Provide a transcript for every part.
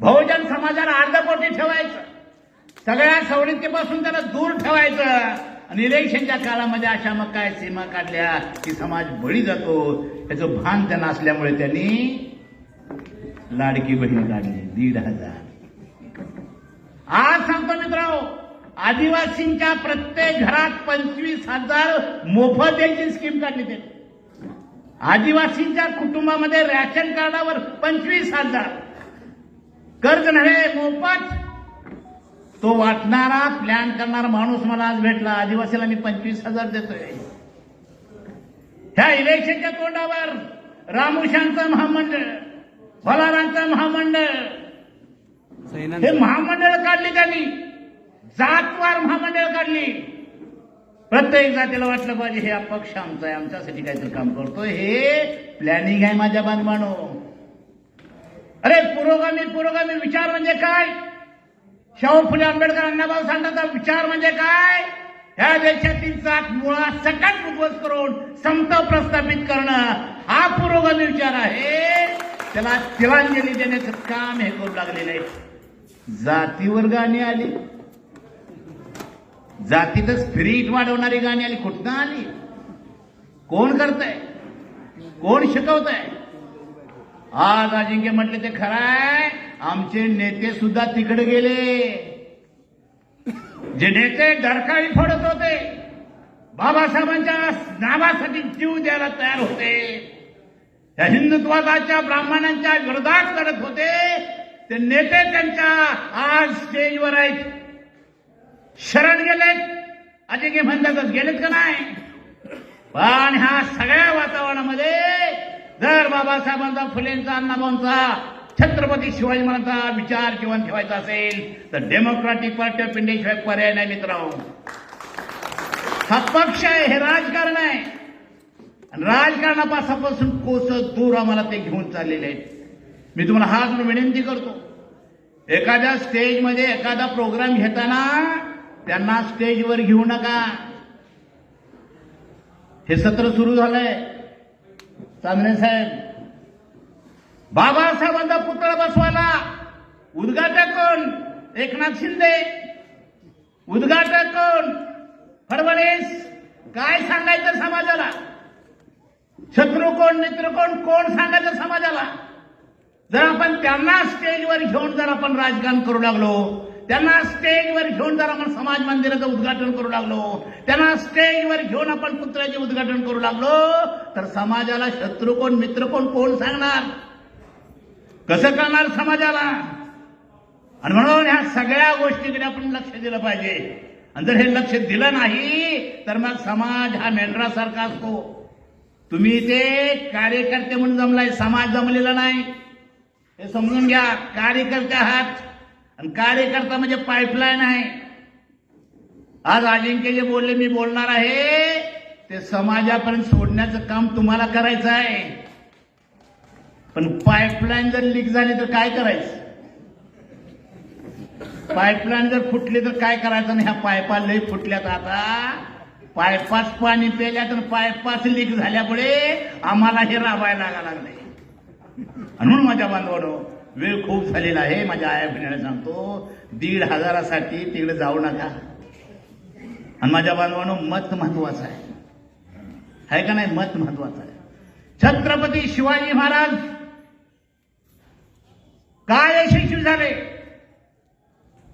बहुजन समाजाला अर्धपोटी ठेवायचं. सगळ्या सवलतीपासून त्याला दूर ठेवायचं. आणि इलेक्शनच्या काळामध्ये अशा मग काय सीमा काढल्या की समाज बळी जातो. याचं भान त्यांना असल्यामुळे त्यांनी लाडकी बहीण काढली दीड हजार. आज सांगतो मित्रांनो आदिवासींच्या प्रत्येक घरात पंचवीस हजार मोफत द्यायची स्कीम काढली त्यांनी. आदिवासींच्या कुटुंबामध्ये रॅशन कार्डावर पंचवीस हजार. कर्ज नव्हे मोफत. तो वाटणारा प्लॅन करणारा माणूस मला आज भेटला. आदिवासीला मी पंचवीस हजार देतोय. ह्या इलेक्शनच्या तोंडावर रामुशांचं महामंडळ फलारांचं महामंडळ हे महामंडळ काढली त्यांनी. जातवार महामंडळ काढली. प्रत्येक जातीला वाटलं पाहिजे हे अपक्ष आमचा आहे. आमच्यासाठी काहीतरी काम करतोय. हे प्लॅनिंग आहे माझ्या बांधवानो. अरे पुरोगामी पुरोगामी विचार म्हणजे काय? शाहू फुले आंबेडकर अण्णाभाऊ सांगतात विचार म्हणजे काय? ह्या देशातील सात मुळात सकट उद्ध्वस्त करून समता प्रस्थापित करणं हा पुरोगामी विचार आहे. त्याला तिलांजली देण्याचं काम हे करू लागलेलं आहे जातीवर गाणी आली. जातीचं स्पिरिट वाढवणारी गाणी आली. कुठनं आली? कोण करतंय? कोण शिकवतंय? आज अजिंक्य म्हटले ते खरं आहे. आमचे नेते सुद्धा तिकडे गेले. जे नेते डरकाळी फोडत होते बाबासाहेबांच्या नावासाठी जीव द्यायला तयार होते. त्या हिंदुत्वादाच्या ब्राह्मणांच्या विरोधात लढत होते. ते नेते त्यांच्या आज स्टेजवर आहेत. शरण गेलेत. अजिंक्य म्हणतातच गेलेत का नाही? पण ह्या सगळ्या वातावरणामध्ये जर बाबासाहेबांचा फुलेंचा अण्णाभाऊंचा छत्रपती शिवाजी महाराजांचा विचार जीवन ठेवायचा असेल तर डेमोक्रॅटिक पार्टी ऑफ इंडियाशिवाय पर्याय नाही मित्र हा पक्ष आहे हे राजकारण आहे. आणि राजकारणापासून कोस दूर आम्हाला ते घेऊन चाललेले आहेत. मी तुम्हाला हाच विनंती करतो. एखाद्या स्टेजमध्ये एखादा प्रोग्राम घेताना त्यांना स्टेजवर घेऊ नका. हे सत्र सुरू झालंय. चांदणे साहेब बाबासाहेबांचा पुतळा बसवायला उद्घाटक कोण एकनाथ शिंदे उद्घाटक कोण फडणवीस काय सांगायचं समाजाला? शत्रू कोण मित्र कोण कोण सांगायचं समाजाला? जर आपण त्यांना स्टेजवर घेऊन जर आपण राजकारण करू लागलो त्यांना स्टेजवर घेऊन जर आपण समाज मंदिराचं उद्घाटन करू लागलो. त्यांना स्टेजवर घेऊन आपण पुतळ्याचे उद्घाटन करू लागलो. तर समाजाला शत्रू कोण मित्र कोण कोण सांगणार? कसं करणार समाजाला? आणि म्हणून ह्या सगळ्या गोष्टीकडे आपण लक्ष दिलं पाहिजे. आणि जर हे लक्ष दिलं नाही तर मग समाज हा मेंढरासारखा असतो. तुम्ही ते कार्यकर्ते म्हणून जमलाय समाज जमलेला नाही. हे समजून घ्या कार्यकर्ते आहात. आणि कार्यकर्ता म्हणजे पाईपलाईन आहे. आज अजिंक्य जे बोलले मी बोलणार आहे ते समाजापर्यंत सोडण्याचं काम तुम्हाला करायचं आहे. पण पाईपलाईन जर लीक झाली तर काय करायचं? पाईपलाईन जर फुटली तर काय करायचं? आणि ह्या पायपा लई फुटल्यात आता. पायपास पाणी पेल्या तर पायपास लीक झाल्यामुळे आम्हाला हे राबायला लागा लागले म्हणून माझ्या बांधवानो वेळ खूप झालेला आहे. माझ्या आया बहिणीला सांगतो दीड हजारासाठी तिकडे जाऊ नका. आणि माझ्या बांधवानो मत महत्वाचं आहे. आहे का नाही? मत महत्वाचं आहे. छत्रपती शिवाजी महाराज काय यशस्वी झाले?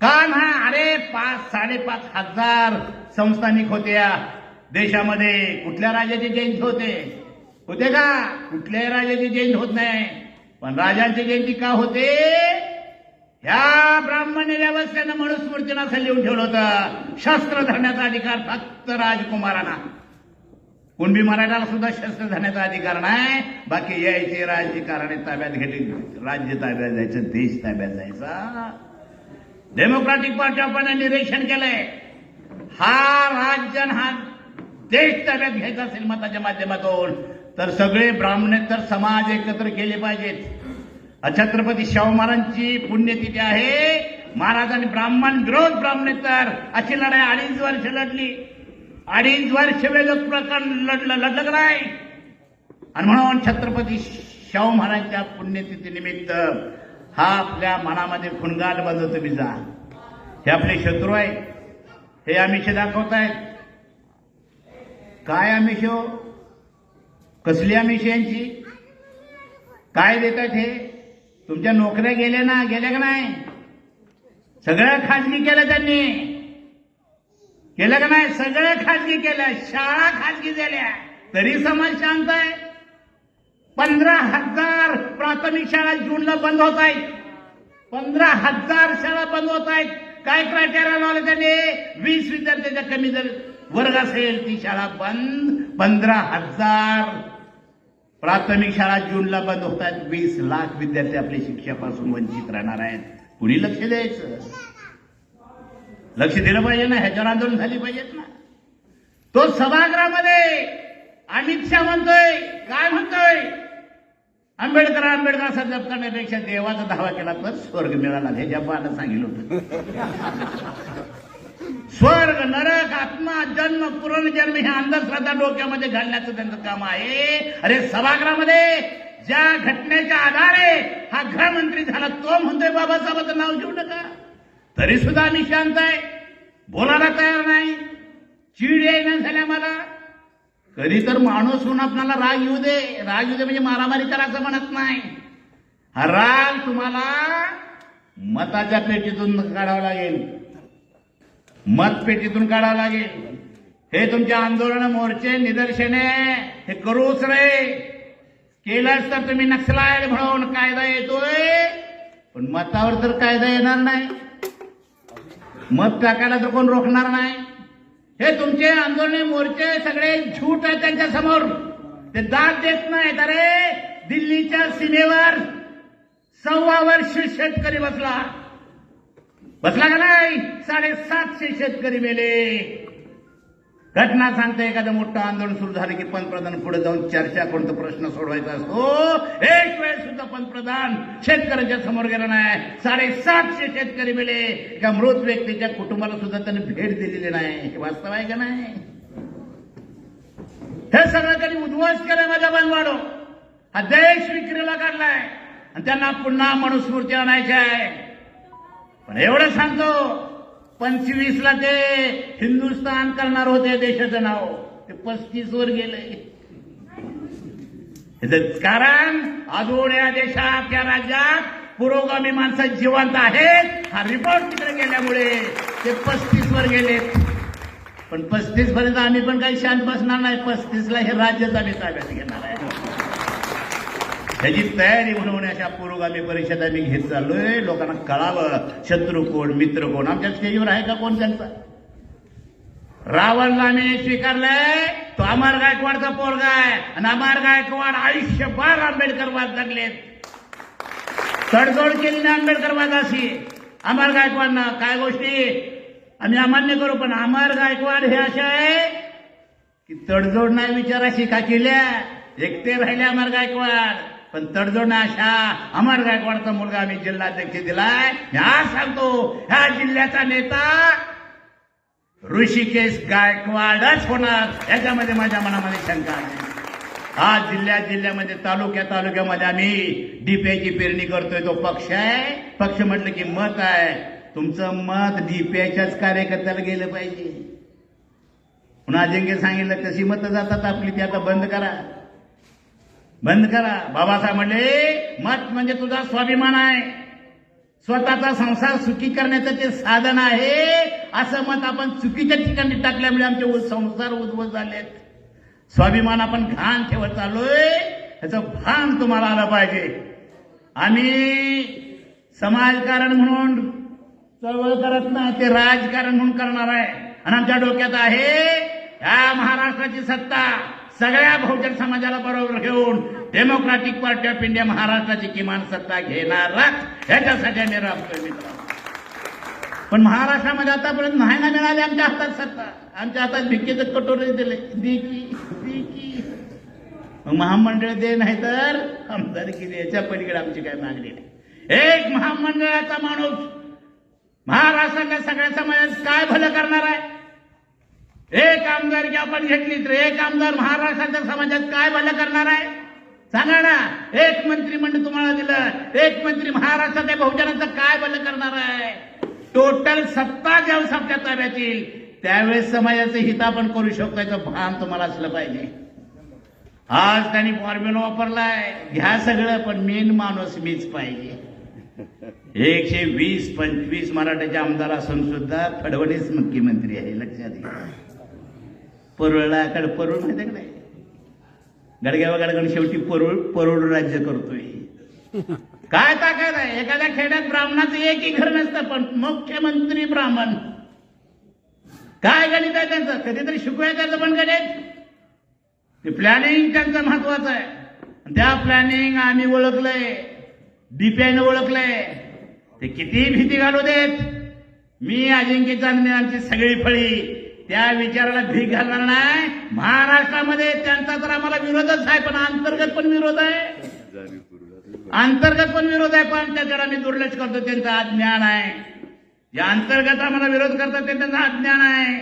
का ना अरे पाच साडेपाच हजार संस्थानिक होत्या. देशामध्ये कुठल्या राजाची जयंती होते? होते का? कुठल्याही राजाची जयंती होत नाही. पण राजांची जयंती का होते? ह्या ब्राह्मण व्यवस्थेनं मनुस्मृतीनं असं लिहून ठेवलं होतं. शस्त्र धरण्याचा अधिकार फक्त राजकुमारांना. कुणबी मराठाला सुद्धा शस्त्र धरण्याचा अधिकार नाही. बाकी यायचे राजकारणे ताब्यात घेतली. राज्य ताब्यात जायचं देश ताब्यात जायचा. डेमोक्रॅटिक पार्टी आपण निरीक्षण केलंय. हा राज्य हा देश ताब्यात घ्यायचा असेल मताच्या माध्यमातून. तर सगळे ब्राह्मणेतर समाज एकत्र केले पाहिजेत. छत्रपती शाहू महाराजांची पुण्यतिथी आहे. महाराजांनी ब्राह्मण विरोध ब्राह्मणेतर अशी लढाई अडीच वर्ष लढली. अडीच वर्ष वेगळं प्रकार लढलं लढलं नाही? आणि म्हणून छत्रपती शाहू महाराजांच्या पुण्यतिथी निमित्त हा आपल्या मनामध्ये खुणगाट बांधतो तुम्ही जा. हे आपले शत्रू आहे हे आमिष आहेत काय आमिष? हो कसली आमिष काय देतात हे? तुमच्या नोकऱ्या गेल्या ना? गेल्या का नाही? सगळं खाजगी केलं त्यांनी. केलं का नाही? सगळं खाजगी केलं. शाळा खाजगी झाल्या. तरी समाज शांत आहे. पंधरा हजार प्राथमिक शाळा जूनला बंद होत आहेत. पंधरा हजार शाळा बंद होत आहेत. काय क्रायटेरिया लावलं त्याने? वीस विद्यार्थ्याच्या कमी जर वर्ग असेल ती शाळा बंद. पंधरा हजार प्राथमिक शाळा जूनला बंद होत आहेत वीस लाख विद्यार्थी आपल्या शिक्षणापासून वंचित राहणार आहेत. कुणी लक्ष द्यायचं? लक्ष दिलं पाहिजे ना? ह्याच्यावर आंदोलन झाली पाहिजेत ना? तो सभागृहामध्ये अमित शहा म्हणतोय काय म्हणतोय? आंबेडकर आंबेडकर असा जप करण्यापेक्षा देवाचा धावा केला तर स्वर्ग मिळाला. हे जपानं सांगितलं होतं. स्वर्ग नरक आत्मा जन्म पुनर्जन्म हे अंधश्रद्धा डोक्यामध्ये घालण्याचं त्यांचं काम आहे. अरे सभागृहामध्ये ज्या घटनेच्या आधारे हा गृहमंत्री झाला तो म्हणतोय बाबासाहेबाचं नाव घेऊ नका. तरी सुद्धा आम्ही शांत आहे. बोलायला तयार नाही. चीड येईना झाल्या मला. कधी तर माणूस होऊन आपल्याला राग येऊ दे. राग येऊ दे म्हणजे मारामारी करा असं म्हणत नाही. हा राग तुम्हाला मताच्या पेटीतून काढावा लागेल. मतपेटीतून काढावं लागेल. हे तुमचे आंदोलन मोर्चे निदर्शने हे करूच रे केलंच तर तुम्ही नक्षलायत म्हणून कायदा येतोय. पण मतावर तर कायदा येणार नाही. मत टाकायला तर कोण रोखणार नाही. हे तुमचे आंदोलन मोर्चे सगळे झूट आहे त्यांच्यासमोर. ते दाद देत नाहीत. अरे दिल्लीच्या सीमेवर सव्वा वर्ष शेतकरी बसला. बसला का नाही? साडेसातशे शेतकरी मेले. घटना सांगते एखादं मोठं आंदोलन सुरू झालं की पंतप्रधान पुढे जाऊन चर्चा कोणता प्रश्न सोडवायचा असतो. एक वेळ सुद्धा पंतप्रधान शेतकऱ्यांच्या समोर गेला नाही. साडेसातशे शेतकरी मेले. एका मृत व्यक्तीच्या कुटुंबाला सुद्धा त्यांनी भेट दिलेली नाही. हे वास्तव आहे का नाही? हे सगळं त्यांनी उद्ध्वस्त केलंय माझ्या बनवाडो हा देश विक्रीला काढलाय. आणि त्यांना पुन्हा मनुस्मृती आणायची आहे. पण एवढं सांगतो पंचवीस ला ते हिंदुस्थान करणार होते देशाचं नाव. ते पस्तीस वर गेले. कारण अजून या देशात या राज्यात पुरोगामी माणसं जिवंत आहेत. हा रिपोर्ट तिकडे गेल्यामुळे ते पस्तीस वर गेलेत पण पस्तीस पर्यंत आम्ही पण काही शांत बसणार नाही. पस्तीसला हे राज्यच आम्ही ताब्यात घेणार आहे. त्याची तयारी म्हणून अशा पुरोगामी परिषदा मी घेत चाललोय. लोकांना कळावं शत्रू कोण मित्र कोण? आमच्या स्टेजवर आहे का कोण त्यांचा? रावणला आम्ही स्वीकारलंय तो अमर गायकवाडचा पोरगा आहे. आणि अमर गायकवाड आयुष्यभर आंबेडकरवाद जगलेत तडजोड केली ना आंबेडकरवादाशी अमर गायकवाडना काय गोष्टी? आम्ही अमान्य करू पण अमर गायकवाड हे असे आहे की तडजोड नाही विचाराशी का केल्या? एकटे राहिले अमर गायकवाड. पण तडजोड अशा अमर गायकवाडचा मुलगा आम्ही जिल्हाध्यक्ष दिलाय. ह्या सांगतो ह्या जिल्ह्याचा नेता ऋषिकेश गायकवाडच होणार. याच्यामध्ये माझ्या मनामध्ये शंका आहे. आज जिल्ह्या जिल्ह्यामध्ये तालुक्या तालुक्यामध्ये आम्ही डीपीआयची पेरणी करतोय. तो पक्ष आहे. पक्ष म्हटलं की मत आहे. तुमचं मत डीपीआयच्याच कार्यकर्त्याला गेलं पाहिजे. पुन्हा अजिंक्य सांगितलं तशी मतं जातात आपली ती आता बंद करा. बंद करा. बाबासाहेब म्हणले मत म्हणजे तुझा स्वाभिमान आहे. स्वतःचा संसार सुखी करण्याचं ते साधन आहे असं मत आपण चुकीच्या ठिकाणी टाकल्यामुळे आमचे संसार उद्भवत झालेत. स्वाभिमान आपण घाण ठेवत चाललोय ह्याचं भान तुम्हाला आलं पाहिजे. आम्ही समाजकारण म्हणून चळवळ करत नाही ते राजकारण म्हणून करणार आहे. आणि आमच्या डोक्यात आहे या महाराष्ट्राची सत्ता. सगळ्या बहुजन समाजाला बरोबर घेऊन डेमोक्रॅटिक पार्टी ऑफ इंडिया महाराष्ट्राची किमान सत्ता घेणारच. ह्याच्यासाठी आम्ही राबतोय मित्र. पण महाराष्ट्रामध्ये आतापर्यंत नाही ना मिळाली आमच्या हातात सत्ता. आमच्या हातात भिक्केचं कटोरे दिले. मग महामंडळ दे नाही तर आमदारकी दे. याच्या पलीकडे आमची काय मागणी नाही. एक महामंडळाचा माणूस महाराष्ट्रातल्या सगळ्या समाजात काय भलं करणार आहे? एक आमदारकी आपण घेतली तर एक आमदार महाराष्ट्राच्या समाजात काय भलं करणार आहे? सांगा ना. एक मंत्रिमंडळ तुम्हाला दिलं. एक मंत्री महाराष्ट्राच्या बहुजनाचं काय भलं करणार आहे? टोटल सत्ता ज्यावेळेस आपल्या ताब्यात येईल त्यावेळेस समाजाचं हित आपण करू शकतो याचं भान तुम्हाला असलं पाहिजे. आज त्यांनी फॉर्म्युला वापरलाय. घ्या सगळं पण मेन माणूस मीच पाहिजे. एकशे वीस पंचवीस मराठ्याचे आमदार असून सुद्धा फडणवीस मुख्यमंत्री आहे लक्षात घ्या. परुळाकडे परुळ माहिती का नाही? गडग्यावा गडगड शेवटी परुळ परुळ राज्य करतोय. काय ताकद आहे? एखाद्या खेड्यात ब्राह्मणाचं एकही घर नसतं पण मुख्यमंत्री ब्राह्मण. काय गणित आहे त्यांचं? कधीतरी शिकूया त्याचं पण गणित. ते प्लॅनिंग त्यांचं महत्वाचं आहे. त्या प्लॅनिंग आम्ही ओळखलंय. डीपीआयनं ओळखलंय. ते किती भीती घालू देत? मी अजिंक्य चांदणे सगळी फळी. त्या विचाराला भीक घालणार नाही. महाराष्ट्रामध्ये त्यांचा तर आम्हाला विरोधच आहे पण अंतर्गत पण विरोध आहे. अंतर्गत पण विरोध आहे पण त्याच्यावर आम्ही दुर्लक्ष करतो. त्यांचं अज्ञान आहे. जे अंतर्गत आम्हाला विरोध करतात ते त्यांचं अज्ञान आहे.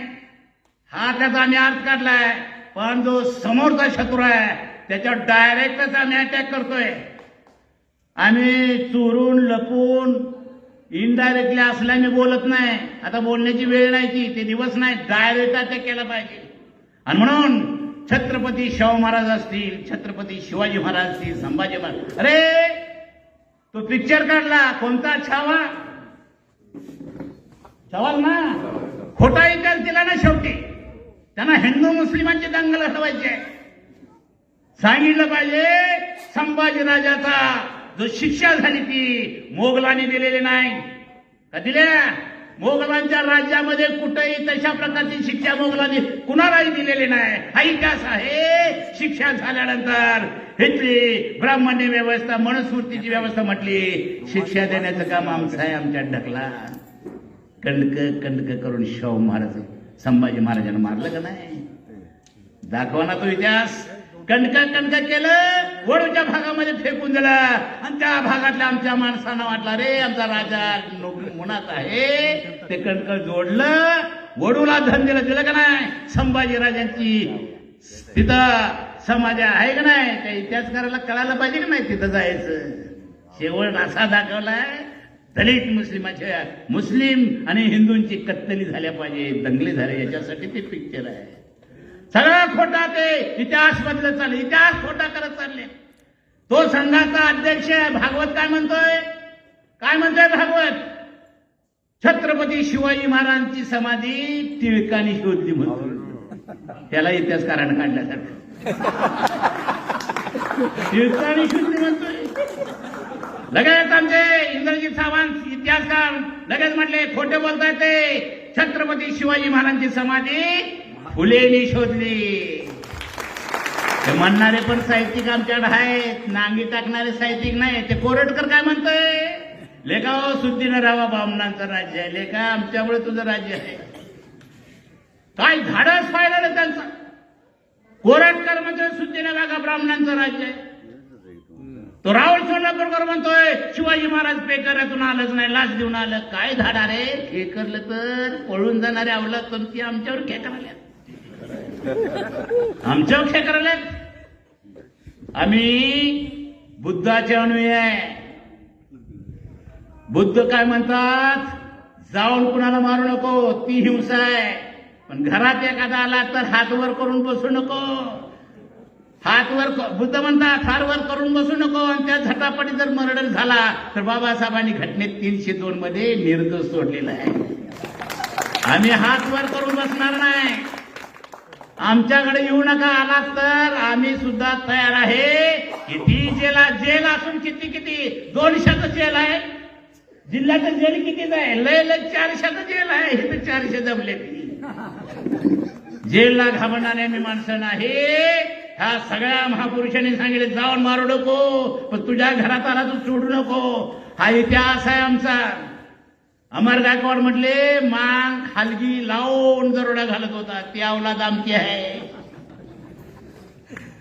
हा त्याचा आम्ही अर्थ काढलाय. पण जो समोरचा शत्रू आहे त्याच्यावर डायरेक्टच आम्ही अटॅक करतोय. आम्ही चोरून लपून इनडायरेक्टली असल्या मी बोलत नाही. आता बोलण्याची वेळ नाही ती ते दिवस नाही डायरेक्ट अटॅक केला पाहिजे. आणि म्हणून छत्रपती शाहू महाराज असतील छत्रपती शिवाजी महाराज असतील संभाजी महाराज अरे तो पिक्चर काढला कोणता छावा? छावाल ना? खोटा इकाल दिला ना शेवटी. त्यांना हिंदू मुस्लिमांचे दंगल हटवायचे सांगितलं पाहिजे संभाजी राजाचा जो शिक्षा झाली ती. मोगलांनी दिलेली नाही. का दिल्या? मोगलांच्या राज्यामध्ये कुठेही तशा प्रकारची शिक्षा मोगलांनी कुणालाही दिलेली नाही. हा इतिहास आहे शिक्षा झाल्यानंतर हेतली ब्राह्मण्य व्यवस्था मनुस्मृतीची व्यवस्था म्हटली. शिक्षा देण्याचं काम आमचं आहे आमच्या ढकला. कंडक कंडक करून शाहू महाराज संभाजी महाराजांना मारलं का नाही? दाखवा ना तो इतिहास. कणका कणका केलं वडूच्या भागामध्ये फेकून दिला. आणि त्या भागातल्या आमच्या माणसांना वाटला रे आमचा राजा नोकरी मुनात आहे? ते कणक जोडलं. वडूला धन दिलं दिलं का नाही? संभाजी राजांची तिथं समाज आहे का नाही? त्या इतिहासकाराला कळायला पाहिजे का नाही तिथं जायचं? शेवट असा दाखवलाय दलित मुस्लिमाच्या मुस्लिम आणि हिंदूंची कत्तली झाल्या पाहिजे दंगली झाले याच्यासाठी ते पिक्चर आहे. सगळं खोटा ते इतिहास बदलत चालले इतिहास खोटा करत चालले. तो संघाचा अध्यक्ष भागवत काय म्हणतोय? काय म्हणतोय भागवत? छत्रपती शिवाजी महाराजांची समाधी टिळकाने शोधली म्हणतो त्याला इतिहासकारानं काढल्यासारखं टिळकाने शोधली म्हणतोय. लगेच आमचे इंद्रजीत सावंत इतिहासकार लगेच म्हटले खोटे बोलताय ते. छत्रपती शिवाजी महाराजांची समाधी फुलेनी शोधली. ते म्हणणारे पण साहित्यिक आमच्याकडे आहेत. नांगी टाकणारे साहित्यिक नाही. ते कोरटकर काय म्हणतोय? लेखा सुद्धीनं सुद्दीनं रावा बामणांचं राज्य आहे. लेखा आमच्यामुळे तुझं राज्य आहे. काय धाडस पाहिलं ना त्यांचं? कोरटकर म्हणतोय सुद्धीनं रागा ब्राह्मणांचं राज्य आहे. तो राहुल सोलापूरकर म्हणतोय शिवाजी महाराज पेकरातून आलंच नाही लाच देऊन आलं. काय धाडा रे? खेकरलं तर पळून जाणारे आवलं तर ती आमच्यावर खेकरल्या. आमच्या खेकरल्यात आम्ही बुद्धाचे अनुय आहे. बुद्ध काय म्हणतात? जाऊन कुणाला मारू नको ती हिंसा आहे. पण घरात एखादा आला तर हात वर करून बसू नको. हात वर बुद्ध म्हणतात हार वर करून बसू नको. आणि त्या झटापटी जर मर्डर झाला तर बाबासाहेबांनी घटनेत तीनशे दोन मध्ये निर्दोष सोडलेला आहे. आम्ही हात वर करून बसणार नाही. आमच्याकडे येऊ नका आलात तर आम्ही सुद्धा तयार आहे. किती जेला जेल असून किती किती? दोनशेच जेल आहे. जिल्ह्याचं जेल कितीच आहे? लय लय चारशेचं जेल आहे. हे तर चारशे जमले. जेलला घाबरणारे मी माणसं नाही. ह्या सगळ्या महापुरुषांनी सांगितले जाऊन मारू नको. पण तुझ्या घरात आला तू सोडू नको. हा इतिहास आहे आमचा. अमर गायकवाड म्हटले मांग खालगी लावून दरोडा घालत होता ती अवलाद आमची आहे.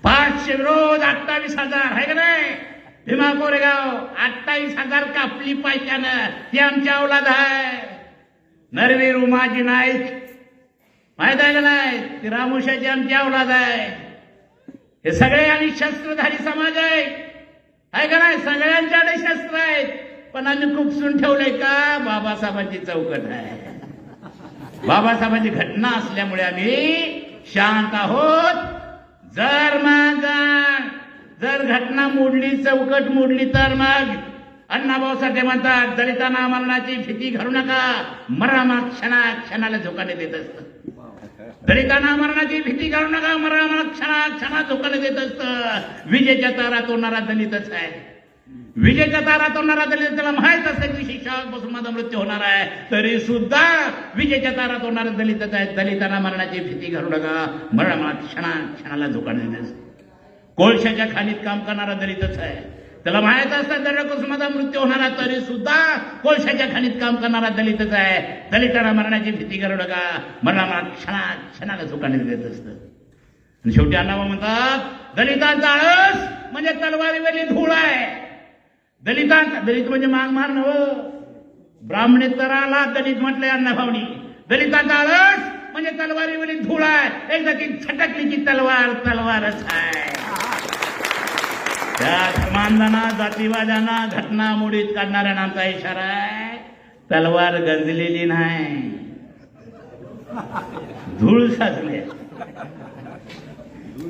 पाचशे विरोध अठ्ठावीस हजार आहे का नाही? भीमा कोरेगाव अठ्ठावीस हजार कापली पायच्यानं ती आमची अवलाद आहे. नरवीर उमाजी नाईक माहीत आहे का नाही? ती रामुशाची आमची अवलाद आहे. हे सगळे आणि शस्त्रधारी समाज आहे आहे का नाही? सगळ्यांच्याकडे शस्त्र आहेत. पण आम्ही खुपसून ठेवलंय का? बाबासाहेबांची चौकट आहे. बाबासाहेबांची घटना असल्यामुळे आम्ही शांत आहोत. जर मग जर घटना मोडली चौकट मोडली तर मग अण्णाभाऊ साठे म्हणतात दलितांना मरणाची भीती घालू नका. मरामा क्षणा क्षणाला झोकाने देत असत. दलितांना मरणाची भीती घालू नका. मरामा क्षणा क्षणा झोकाने देत असत. विजेच्या तारा होणारा दलितच आहे. विजेच्या तारात होणारा दलित त्याला माहीत असेल की शिक्षापासून माझा मृत्यू होणार आहे. तरी सुद्धा विजेच्या तारात होणारा दलितच आहे दलितांना मरणाची भीती घालू नका. मरा क्षणा क्षणाला धोकाने देण्यास. कोळशाच्या खाणीत काम करणारा दलितच आहे. त्याला माहीत असतं माझा मृत्यू होणारा तरी सुद्धा कोळशाच्या खाणीत काम करणारा दलितच आहे. दलितांना मरणाची भीती करू नका. मरणाला क्षणा क्षणाला झोकाने देत असतं. आणि शेवटी अण्णाबा म्हणतात दलितांचा आळस म्हणजे तलवारीवरील धूळ आहे. दलितांचा दलित म्हणजे माग मार नव हो. ब्राह्मणेतराला दलित म्हटलंय अण्णाभाऊनी दलितांचा आळस म्हणजे तलवारीवरील धूळ आहे एकदा की छटकली की तलवार तलवारच आहे. त्या समानदाना जातीवादांना घटना मोडीत काढणाऱ्यांचा इशारा आहे. तलवार गंजलेली नाही. धूळ साचली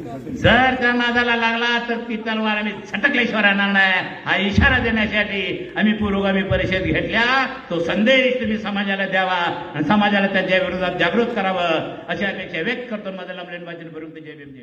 जर त्या नादाला लागला तर ती तलवार आम्ही छटकल्याशिवाय राहणार नाही हा इशारा देण्यासाठी आम्ही पुरोगामी परिषद घेतल्या. तो संदेश तुम्ही समाजाला द्यावा आणि समाजाला त्याच्या विरोधात जागृत करावं अशी अपेक्षा व्यक्त करतो. माझं लमलेन वाचन भरून जय भीम जय